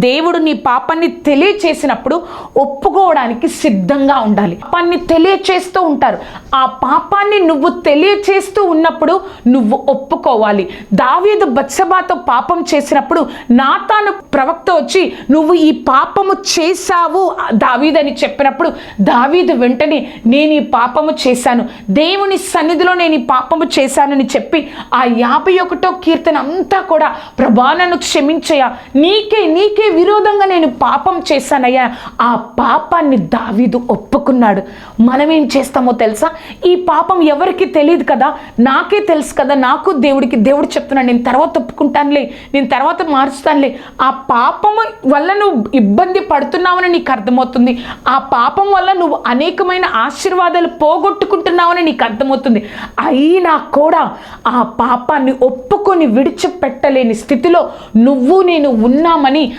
దేవుడు నీ పాపాన్ని తెలియచేసినప్పుడు ఒప్పుకోవడానికి సిద్ధంగా ఉండాలి. పాపాన్ని తెలియచేస్తూ ఉంటారు. ఆ పాపాన్ని నువ్వు తెలియచేస్తూ ఉన్నప్పుడు నువ్వు ఒప్పుకోవాలి. దావీదు బత్సబాతో పాపం చేసినప్పుడు నాతాను ప్రవక్త వచ్చి నువ్వు ఈ పాపము చేశావు దావీదని చెప్పినప్పుడు దావీదు వెంటనే నేను ఈ పాపము చేశాను. దేవుని సన్నిధిలో నేను ఈ పాపము చేశానని చెప్పి ఆ యాభై ఒకటో కీర్తన అంతా కూడా ప్రభా నన్ను నీకే నీకే విరోధంగా నేను పాపం చేశానయ్యా. ఆ పాపాన్ని దావీదు ఒప్పుకున్నాడు. మనం ఏం చేస్తామో తెలుసా? ఈ పాపం ఎవరికి తెలియదు కదా? నాకే తెలుసు కదా. నాకు దేవుడికి దేవుడు చెప్తున్నాడు. నేను తర్వాత ఒప్పుకుంటానులే. నేను తర్వాత మార్చుతానులే ఆ పాపము వల్ల నువ్వు ఇబ్బంది పడుతున్నావని నీకు అర్థమవుతుంది. ఆ పాపం వల్ల నువ్వు అనేకమైన ఆశీర్వాదాలు పోగొట్టుకుంటున్నావని నీకు అర్థమవుతుంది. అయినా కూడా ఆ పాపాన్ని ఒప్పుకొని విడిచిపెట్టలేని స్థితిలో నువ్వు నేను ఉన్నామని